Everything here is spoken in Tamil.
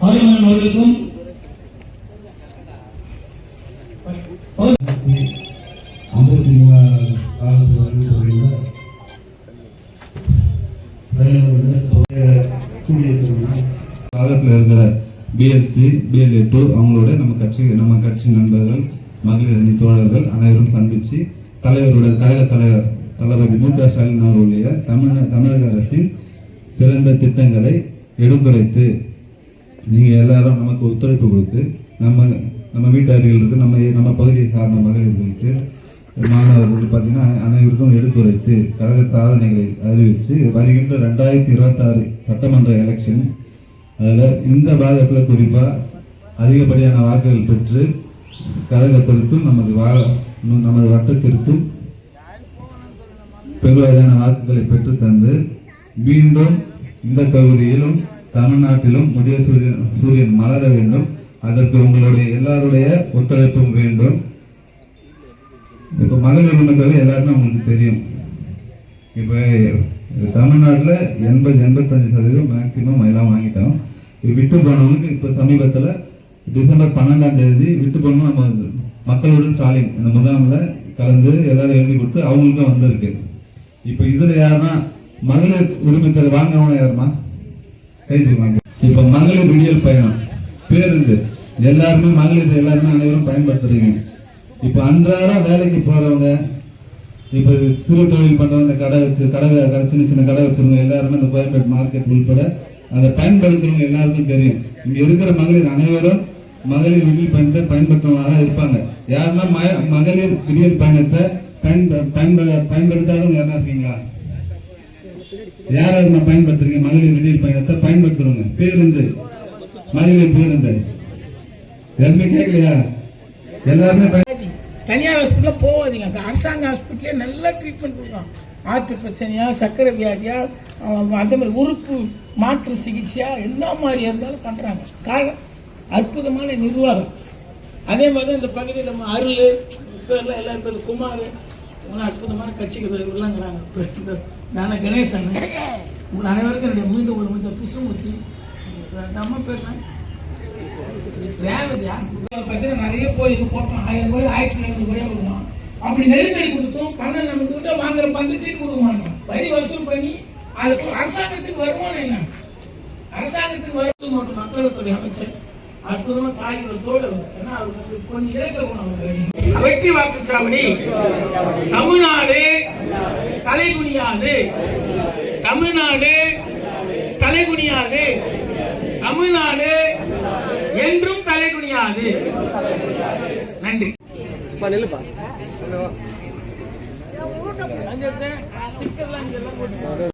ஆதிமன் அவர்களுக்கும் ஐம்பத்தி மூணாவது காலத்தில் வருகின்ற காலத்தில் இருக்கிற பிஎல்சி பிஎல்ஏ டூ அவங்களோட நம்ம கட்சி நம்ம கட்சி நண்பர்கள் மகளிர் அணி தோழர்கள் அனைவரும் சந்திச்சு தலைவருடைய கழக தலைவர் தளபதி மு க ஸ்டாலின் அவருடைய தமிழ் தமிழக அரசின் சிறந்த திட்டங்களை எடுத்துரைத்து நீங்கள் எல்லாரும் நமக்கு ஒத்துழைப்பு கொடுத்து நம்ம நம்ம வீட்டு அருகில் நம்ம நம்ம பகுதியை சார்ந்த மகளிர்களுக்கு மாணவர்கள் பார்த்தீங்கன்னா அனைவருக்கும் எடுத்துரைத்து கழக சாதனைகளை அறிவித்து வருகின்ற ரெண்டாயிரத்தி இருபத்தாறு சட்டமன்ற எலெக்ஷன் அதில் இந்த பாகத்தில் குறிப்பாக அதிகப்படியான வாக்குகள் பெற்று கழகத்திற்கும் நமது வா நமது வட்டத்திற்கும் பெருவாரியான வாக்குகளை பெற்று தந்து மீண்டும் இந்த தொகுதியிலும் தமிழ்நாட்டிலும் உதய சூரியன் சூரியன் மலர வேண்டும். அதற்கு உங்களுடைய எல்லாருடைய ஒத்துழைப்பும் வேண்டும். இப்ப மகளிர் உரிமை எல்லாருமே உங்களுக்கு தெரியும். இப்ப தமிழ்நாட்டில் எண்பது எண்பத்தஞ்சு சதவீதம் மேக்சிமம் எல்லாம் வாங்கிட்டோம். விட்டு போனவங்களுக்கு இப்போ சமீபத்தில் டிசம்பர் பன்னெண்டாம் தேதி விட்டு போனோம் நம்ம மக்களுடன் ஸ்டாலின் இந்த முகாமில் கலந்து எல்லாரும் எழுதி கொடுத்து அவங்களுக்கும் வந்திருக்கு. இப்ப இதுல யாருன்னா மகளிர் உரிமை தொகை வாங்கினவங்க யாருமா? கைது வாங்க. இப்ப மகளிர் விடியல் பயணம் பேருந்து எல்லாருமே மகளிர் எல்லாருமே அனைவரும் பயன்படுத்துறீங்க. இப்ப அன்றாட வேலைக்கு போறவங்க இப்ப சிறு தொழில் பண்றவங்க இந்த கடை வச்சு கடை சின்ன சின்ன கடை வச்சிருவங்க எல்லாருமே இந்த கோயம்பேட் மார்க்கெட் உள்பட அதை பயன்படுத்துறவங்க எல்லாருக்கும் தெரியும். இங்க இருக்கிற மகளிர் அனைவரும் மகளிர் விடியல் பயணத்தை பயன்படுத்துறவங்களாக தான் இருப்பாங்க. யாருன்னா மகளிர் விடியல் பயணத்தை பயன்ப பயன்ப பயன்படுத்தாதவங்க யாரா இருக்கீங்களா? யார் யார் பயன்படுத்துறீங்க? மகளிர் விடியல் பயணத்தை பயன்படுத்துறவங்க. பேருந்து. மகளிர் பேருந்து. எதுவுமே கேட்கலையா எல்லாருமே தனியார் ஹாஸ்பிட்டலில் போகாதீங்க. அரசாங்க ஹாஸ்பிட்டலே நல்ல ட்ரீட்மெண்ட் கொடுக்கலாம் ஆட்டு பிரச்சனையா சர்க்கரை வியாதியா அந்த அதே மாதிரி உறுப்பு மாற்று சிகிச்சையா என்ன மாதிரி இருந்தாலும் பண்ணுறாங்க காரணம் அற்புதமான நிர்வாகம். அதே மாதிரி தான் இந்த பகுதியில் நம்ம அருள் பேர்லாம் எல்லாரும் பேர் குமார் இவங்களாம் அற்புதமான கட்சிக்கு உள்ளங்கிறாங்க. நான கணேசன். உங்கள் அனைவருக்கும் என்னுடைய மீண்டும் ஒரு மீண்டும் பிசுமூர்த்தி நம்ம பேர் என்ன? நிறைய கோயிலுக்கு போட்டோம். ஆயிரம் கோடி ஆயிரத்தி ஐநூறு கோடியா கொடுக்கணும் அப்படி நெருக்கடி கொடுத்தோம். பணம் நம்ம கிட்ட வாங்குற பந்தத்தையும் கொடுக்க மாட்டோம் வரி வசூல் பண்ணி அது அரசாங்கத்துக்கு வருமானம் என்ன? அரசாங்கத்துக்கு வருவது மட்டும் மக்களுக்குரிய அமைச்சர். அற்புதமா தாய்களத்தோடு ஏன்னா கொஞ்சம் இறக்க குணம் வெற்றி வாக்குச்சாவடி தமிழ்நாடு தலைகுனியாது. தமிழ்நாடு தலைகுனியாது. தமிழ்நாடு என்றும் தலைகுனியாது. நன்றி. ஸ்டிக்கர்லாம் போட்டு